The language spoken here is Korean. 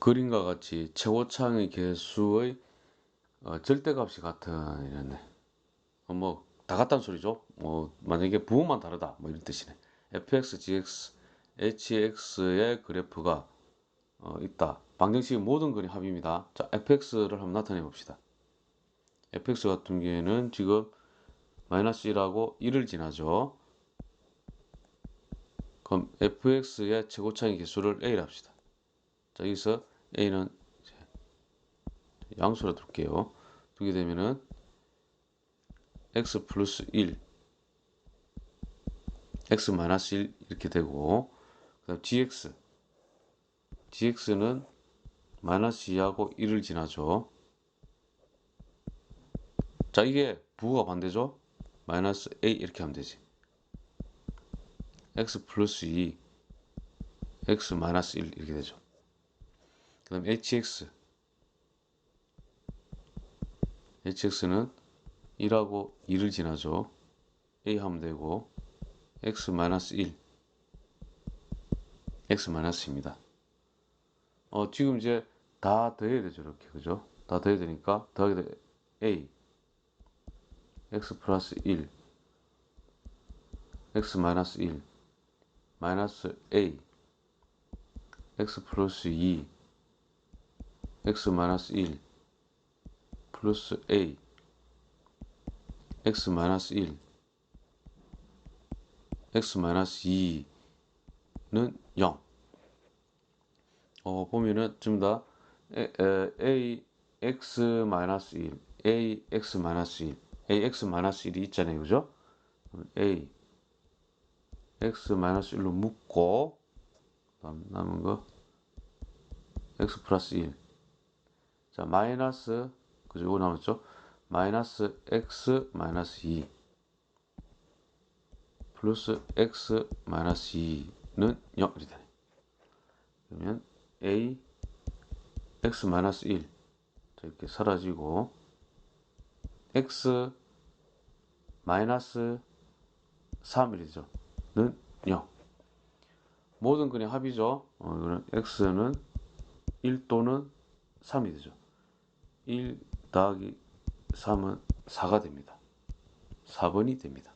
그림과 같이 최고창의 개수의 어, 절대값이 같은 이랬네. 어, 뭐다 같다는 소리죠. 뭐 만약에 부호만 다르다 뭐 이런 뜻이네. fx, gx, hx의 그래프가 어, 있다. 방정식의 모든 근의 합입니다. 자, fx를 한번 나타내 봅시다. fx 같은 경우에는 지금 마이너스 1하고 1을 지나죠. 그럼 fx의 최고차의 개수를 a를 합시다. 자, 여기서 a는 양수로 둘게요. 두게 되면은 x 플러스 1 x 마이너스 1 이렇게 되고 그 다음 gx gx는 마이너스 2하고 1을 지나죠. 자 이게 부호가 반대죠. 마이너스 a 이렇게 하면 되지. x 플러스 2 x 마이너스 1 이렇게 되죠. 그 다음 hx hx는 1하고 2를 지나죠. a 하면 되고 x 마이너스 1 x 마이너스입니다. 어 지금 이제 다 더해야 되죠 이렇게 그죠? 다 더해야 되니까 더하게 돼 a x 플러스 1 x 마이너스 1 마이너스 a x 플러스 2 x 마이너스 1 플러스 a x 마이너스 1 x 마이너스 2는 0 어, 보면은 전부 다 a x 마이너스 1 a x 마이너스 1 a x 마이너스 1이 있잖아요. 그죠? a x 마이너스 1로 묶고 남은 거 x 플러스 1 자, 마이너스, 그죠? 이거 남았죠? 마이너스 x 마이너스 2 플러스 x 마이너스 2는 0 이렇게 되네. 그러면 a x 마이너스 1 이렇게 사라지고 x 마이너스 3이죠. 는 0. 모든 근의 합이죠. 어, 이거는 x는 1 또는 3이 되죠. 1 더하기 3은 4가 됩니다. 4번이 됩니다.